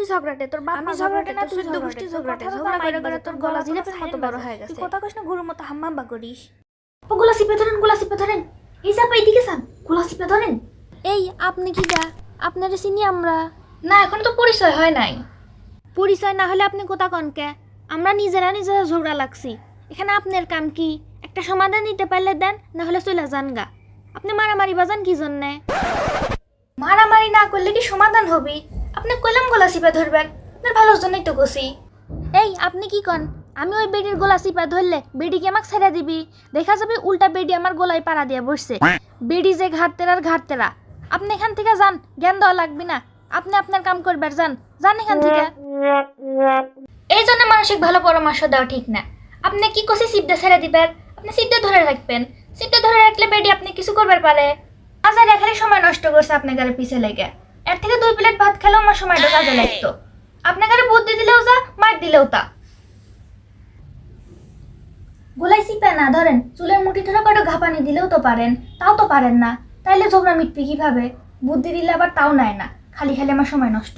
তুই ঝগড়াটে তোর বাপ আমি ঝগড়াটে না, তুই গোষ্ঠী ঝগড়াটে? ঝগড়া করে করে তোর গলা জিলেপের মতো বড় হয়ে গেছে। তুই কথা কস না গরুর মতো হাম্মাম্বা করিস। ও গোলা চিপে ধরেন গোলা চিপে ধরেন। এই চাপা এদিকে চান গোলা চিপে ধরেন। এই আপনি কি দা আপনারে চিনি আমরা? না এখন তো পরিচয় হয় নাই। পরিচয় না হলে আপনি কোথা কনকে আমরা নিজেরা নিজেরা ঝগড়া লাগছি। এখানে আপনার কাম কি? একটা সমাধান দিতে পারলে দেন না হলে চলে যান গা। আপনি মারামারি বাজান কি জন্যে? মারামারি না করলে কি সমাধান হবে? আপনি কইলাম গোলা চিপে ধরবেন আপনার ভালোর জন্যই তো গছি এই আপনি কি কন? আমি ওই বেডির গোলা চিপা ধরলে বেডিকে আমাকে ছেড়ে দিবি? দেখা যাবে উল্টা বেডি আমার গলায় পাড়া দিয়ে বসছে। বেডি যে ঘাটতেরার ঘাটতেরা। আপনি এখান থেকে যান জ্ঞান দেওয়া লাগবে না। আপনি আপনার কাম করবার যান যান এখান থেকে। এই জন্য মানসিক ভালো পরামর্শ দেওয়া ঠিক না। আপনি কি কষে সিপটা ছেড়ে দিবেন? আপনি সিপটা ধরে রাখবেন। সিপটা ধরে রাখলে বেডি আপনি কিছু করবার পারে। আজার এখানে সময় নষ্ট করছে আপনার গাড়ি পিছে লেগে। থেকে দুই প্লেট ভাত খেলেও আমার সময়টা কাজে লাগতো আপনাকে বুদ্ধি দিলেও যা, মার দিলেও তা। গোলাই সিপা না, ধরেন, চুলের মুঠি ধরে কটা ঘাপানি দিলেও তো পারেন, তাও তো পারেন না। তাইলে ঝগড়া মিটপি কীভাবে? বুদ্ধি দিলে আবার তাও নেয় না, খালি খালি আমার সময় নষ্ট।